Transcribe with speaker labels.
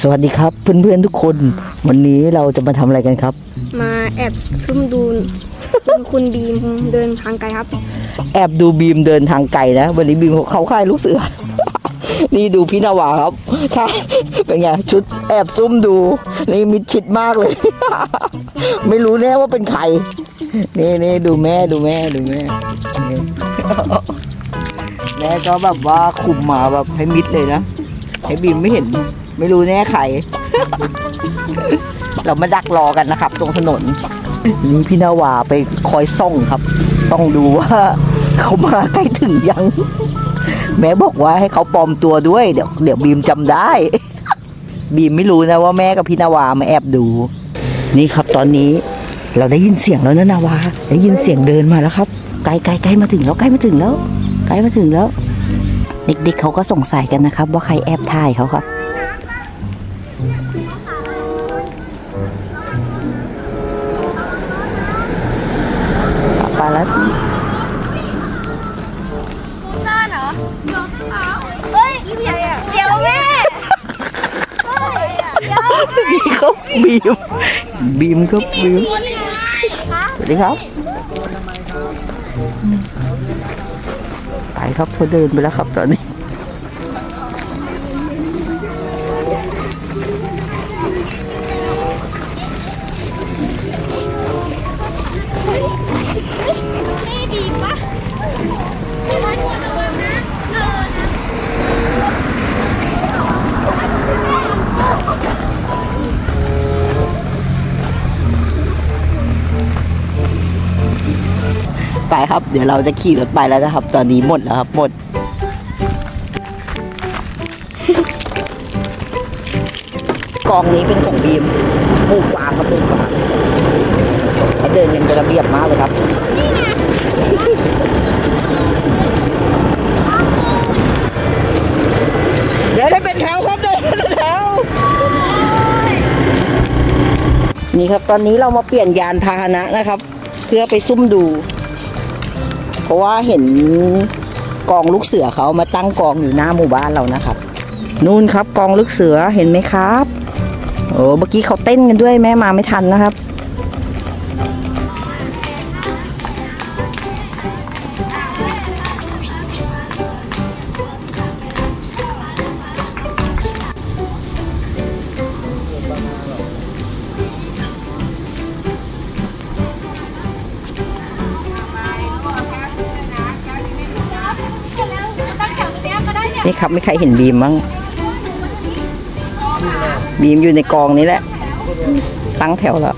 Speaker 1: สวัสดีครับ เพื่อนๆทุกคน วันนี้เราจะมาทำอะไรกันครับ
Speaker 2: มาแอบซุ่มดูคุณคุณบีมเดินทางไกลครับ
Speaker 1: แอบดูบีมเดินทางไกลนะ วันนี้บีมเขาค่ายลูกเสือ นี่ดูพี่นาวาครับค่ะเป็นไงชุดแอบซุ่มดู นี่มิดชิดมากเลย ไม่รู้แน่ว่าเป็นใคร นี่นี่ดูแม่ดูแม่ดูแม่นี่แม่ก็แบบว่าคุมมาแบบให้มิดเลยนะให้บีมไม่เห็น ไม่รู้แน่ใคร เรามาดักรอกันนะครับ ตรงถนน นี่พี่นาวาไปคอยส่องครับส่องดูว่าเขามาใกล้ถึงยัง แม่บอกว่าให้เขาปลอมตัวด้วย เดี๋ยวเดี๋ยวบีมจำได้ บีมไม่รู้นะว่าแม่กับพี่นาวามาแอบดู นี่ครับตอนนี้เราได้ยินเสียงแล้วนะนาวาได้ยินเสียงเดินมาแล้วครับใกล้ใกล้ใกล้มาถึงแล้วใกล้มาถึงแล้วใกล้มาถึงแล้ว เด็กๆเขาก็สงสัยกันนะครับ ว่าใครแอบถ่ายเขาครับ ปาลาสิ
Speaker 2: ซ่าเหรอเฮ้ยเดี๋ยวแม่
Speaker 1: บีเขาบีมบีมครับบีมสวัสดีครับ ไปครับเขาเดินไปแล้วครับตอนนี้ ไปครับ เดี๋ยวเราจะขี่รถไปแล้วนะครับ ตอนนี้หมดแล้วครับหมด กองนี้เป็นของบีมหมู่กวางครับหมู่กวางให้เดินกันเป็นระเบียบมากเลยครับเดี๋ยวได้เป็นแถวครับเดินเป็นแถวนี่ครับตอนนี้เรามาเปลี่ยนยานพาหนะนะครับ เพื่อไปซุ่มดู เพราะว่าเห็นกองลูกเสือเขามาตั้งกองอยู่หน้าหมู่บ้านเรานะครับ นู่นครับกองลูกเสือเห็นไหมครับ โอ้เมื่อกี้เขาเต้นกันด้วยแม่มาไม่ทันนะครับ นี่ครับไม่ใครเห็นบีมบ้างบีมอยู่ในกองนี้แหละ ตั้งแถวแล้ว